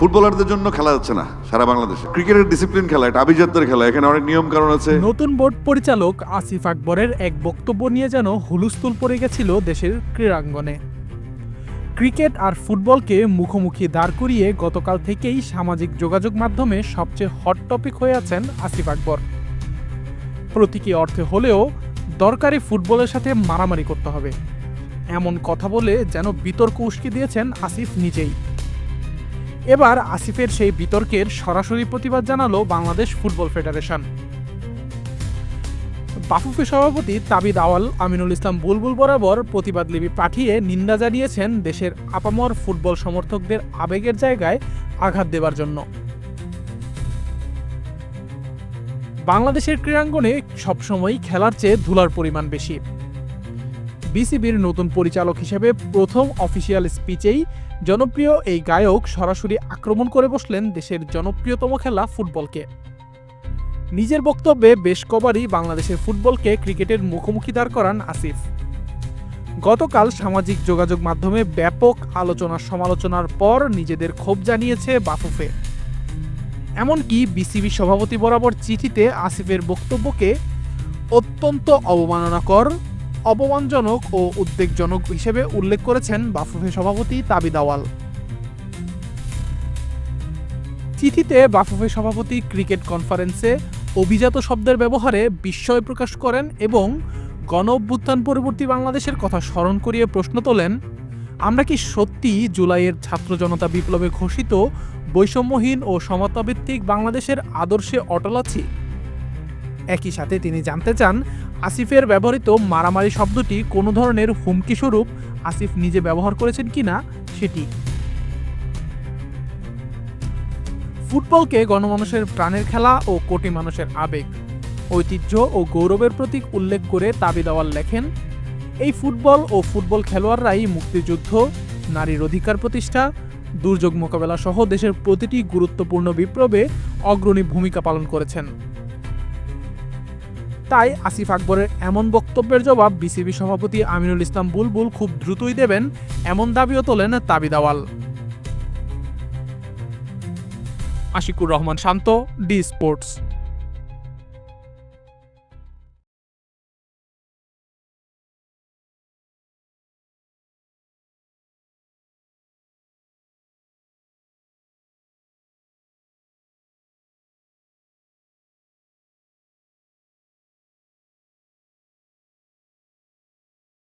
ফুটবলারদের জন্য খেলা যাচ্ছে না সারা বাংলাদেশে। ক্রিকেটের ডিসিপ্লিন খেলা, এটা আভিজাত্যের খেলা, এখানে অনেক নিয়ম কারণ আছে। নতুন বোর্ড পরিচালক আসিফ আকবরের এক বক্তব্য নিয়ে যেন হুলুস্থুল পড়ে গেছিল দেশের ক্রীড়াঙ্গনে। ক্রিকেট আর ফুটবলকে মুখোমুখি দাঁড় করিয়ে গতকাল থেকেই সামাজিক যোগাযোগ মাধ্যমে সবচেয়ে হট টপিক হয়ে আছেন আসিফ আকবর। প্রতীকী অর্থে হলেও দরকারি ফুটবলের সাথে মারামারি করতে হবে। এমন কথা বলে যেন বিতর্ক উস্কে দিয়েছেন আসিফ নিজেই। এবার আসিফের সেই বিতর্কের সরাসরি প্রতিবাদ জানালো বাংলাদেশ ফুটবল ফেডারেশন। বাফুফে সভাপতি তাবিদ আওয়াল আমিনুল ইসলাম বুলবুল বরাবর প্রতিবাদ লিপি পাঠিয়ে নিন্দা জানিয়েছেন দেশের আপামর ফুটবল সমর্থকদের আবেগের জায়গায় আঘাত দেবার জন্য। বাংলাদেশের ক্রীড়াঙ্গনে সবসময়ই খেলার চেয়ে ধুলার পরিমাণ বেশি। বিসিবির নতুন পরিচালক হিসেবে প্রথম অফিসিয়াল স্পিচেই জনপ্রিয় এই গায়ক সরাসরি আক্রমণ করে বসলেন দেশের জনপ্রিয়তম খেলা ফুটবলকে। নিজের বক্তব্যে বেশ কবারই বাংলাদেশের ফুটবলকে ক্রিকেটের মুখোমুখি দাঁড় করান আসিফ। গতকাল সামাজিক যোগাযোগ মাধ্যমে ব্যাপক আলোচনা সমালোচনার পর নিজেদের ক্ষোভ জানিয়েছে বাফুফে। এমনকি বিসিবি সভাপতি বরাবর চিঠিতে আসিফের বক্তব্যকে অত্যন্ত অবমাননাকর অপমানজনক ও উদ্বেগজনক হিসেবে উল্লেখ করেছেন বাফুফে সভাপতি তাবিদ আওয়াল চিঠিতে বাফুফে সভাপতি ক্রিকেট কনফারেন্সে অভিজাত শব্দের ব্যবহারে বিস্ময় প্রকাশ করেন এবং গণ অভ্যুত্থান পরবর্তী বাংলাদেশের কথা স্মরণ করিয়ে প্রশ্ন তোলেন, আমরা কি সত্যি জুলাইয়ের ছাত্র জনতা বিপ্লবে ঘোষিত বৈষম্যহীন ও সমতাভিত্তিক বাংলাদেশের আদর্শে অটল আছি? একই সাথে তিনি জানতে চান আসিফের ব্যবহৃত মারামারি শব্দটি কোনো ধরনের হুমকি স্বরূপ আসিফ নিজে ব্যবহার করেছেন কিনা সেটি। ফুটবলকে গণমানুষের প্রাণের খেলা ও কোটি মানুষের আবেগ, ঐতিহ্য ও গৌরবের প্রতীক উল্লেখ করে তাবি দেওয়াল লেখেন, এই ফুটবল ও ফুটবল খেলোয়াড়রাই মুক্তিযুদ্ধ, নারীর অধিকার প্রতিষ্ঠা, দুর্যোগ মোকাবেলা সহ দেশের প্রতিটি গুরুত্বপূর্ণ বিপ্লবে অগ্রণী ভূমিকা পালন করেছেন। তাই আসিফ আকবরের এমন বক্তব্যের জবাব বিসিবি সভাপতি আমিনুল ইসলাম বুলবুল খুব দ্রুতই দেবেন, এমন দাবিও তোলেন তাবিদাওয়াল আশিকুর রহমান শান্ত, ডি স্পোর্টস।